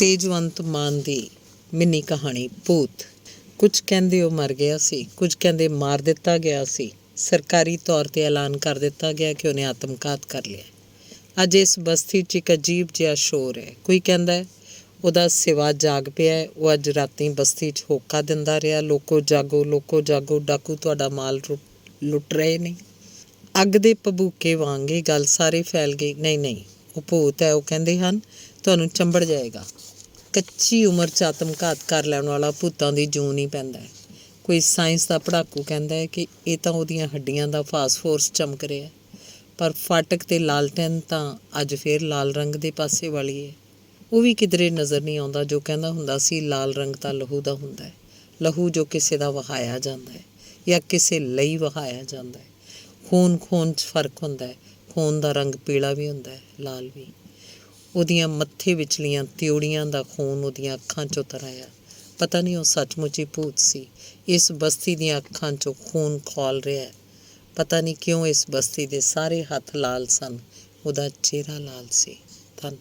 ਤੇਜਵੰਤ ਮਾਨ ਦੀ mini ਕਹਾਣੀ, ਭੂਤ। ਕੁਝ ਕਹਿੰਦੇ ਉਹ ਮਰ ਗਿਆ ਸੀ, ਕੁਝ ਕਹਿੰਦੇ ਮਾਰ ਦਿੱਤਾ ਗਿਆ ਸੀ। ਸਰਕਾਰੀ ਤੌਰ ਤੇ ਐਲਾਨ ਕਰ ਦਿੱਤਾ ਗਿਆ ਕਿ ਉਹਨੇ ਆਤਮਘਾਤ ਕਰ ਲਿਆ। ਅੱਜ ਇਸ ਬਸਤੀ 'ਚ ਇੱਕ ਅਜੀਬ ਜਿਹਾ ਸ਼ੋਰ ਹੈ। ਕੋਈ ਕਹਿੰਦਾ ਹੈ, ਉਹਦਾ ਸਿਵਾ ਜਾਗ ਪਿਆ ਉਹ ਅੱਜ ਰਾਤੀ ਬਸਤੀ 'ਚ ਹੋਕਾ ਦਿੰਦਾ ਰਿਹਾ। ਲੋਕੋ ਜਾਗੋ ਲੋਕੋ ਜਾਗੋ, ਡਾਕੂ ਤੁਹਾਡਾ ਮਾਲ ਰੁ- ਲੁੱਟ ਰਹੇ ਨੇ। ਅੱਗ ਦੇ ਭਬੂਕੇ ਵਾਂਗ ਇਹ ਗੱਲ ਸਾਰੇ ਫੈਲ ਗਈ। ਨਹੀਂ ਨਹੀਂ ਉਹ ਭੂਤ ਹੈ, ਉਹ ਕਹਿੰਦੇ ਹਨ, ਤੁਹਾਨੂੰ ਚੰਬੜ ਜਾਏਗਾ। ਕੱਚੀ ਉਮਰ 'ਚ ਆਤਮਘਾਤ ਕਰ ਲੈਣ ਵਾਲਾ ਭੂਤਾਂ ਦੀ ਜੂਨ ਹੀ ਪੈਂਦਾ ਹੈ। ਕੋਈ ਸਾਇੰਸ ਦਾ ਪੜਾਕੂ ਕਹਿੰਦਾ ਹੈ ਕਿ ਇਹ ਤਾਂ ਉਹਦੀਆਂ ਹੱਡੀਆਂ ਦਾ ਫਾਸਫੋਰਸ ਚਮਕ ਰਿਹਾ ਹੈ। ਪਰ ਫਾਟਕ ਤੇ ਲਾਲਟੈਨ ਤਾਂ ਅੱਜ ਫੇਰ ਲਾਲ ਰੰਗ ਦੇ ਪਾਸੇ ਵਾਲੀ ਹੈ। ਉਹ ਵੀ ਕਿਧਰੇ ਨਜ਼ਰ ਨਹੀਂ ਆਉਂਦਾ, ਜੋ ਕਹਿੰਦਾ ਹੁੰਦਾ ਸੀ, ਲਾਲ ਰੰਗ ਤਾਂ ਲਹੂ ਦਾ ਹੁੰਦਾ ਹੈ। ਲਹੂ ਜੋ ਕਿਸੇ ਦਾ ਵਹਾਇਆ ਜਾਂਦਾ ਹੈ ਜਾਂ ਕਿਸੇ ਲਈ ਵਹਾਇਆ ਜਾਂਦਾ ਹੈ। ਖੂਨ ਖੂਨ 'ਚ ਫ਼ਰਕ ਹੁੰਦਾ ਹੈ। ਖੂਨ ਦਾ ਰੰਗ ਪੀਲਾ ਵੀ ਹੁੰਦਾ ਹੈ, ਲਾਲ ਵੀ। ਉਹਦੀਆਂ ਮੱਥੇ ਵਿਚਲੀਆਂ ਤਿਉੜੀਆਂ ਦਾ ਖੂਨ ਉਹਦੀਆਂ ਅੱਖਾਂ 'ਚੋਂ ਤਰਾਇਆ। ਪਤਾ ਨਹੀਂ ਉਹ ਸੱਚਮੁੱਚ ਹੀ ਭੂਤ ਸੀ। ਇਸ ਬਸਤੀ ਦੀਆਂ ਅੱਖਾਂ 'ਚੋਂ ਖੂਨ ਖੋਲ ਰਿਹਾ ਹੈ। ਪਤਾ ਨਹੀਂ ਕਿਉਂ ਇਸ ਬਸਤੀ ਦੇ ਸਾਰੇ ਹੱਥ ਲਾਲ ਸਨ। ਉਹਦਾ ਚਿਹਰਾ ਲਾਲ ਸੀ। ਧੰਨਵਾਦ।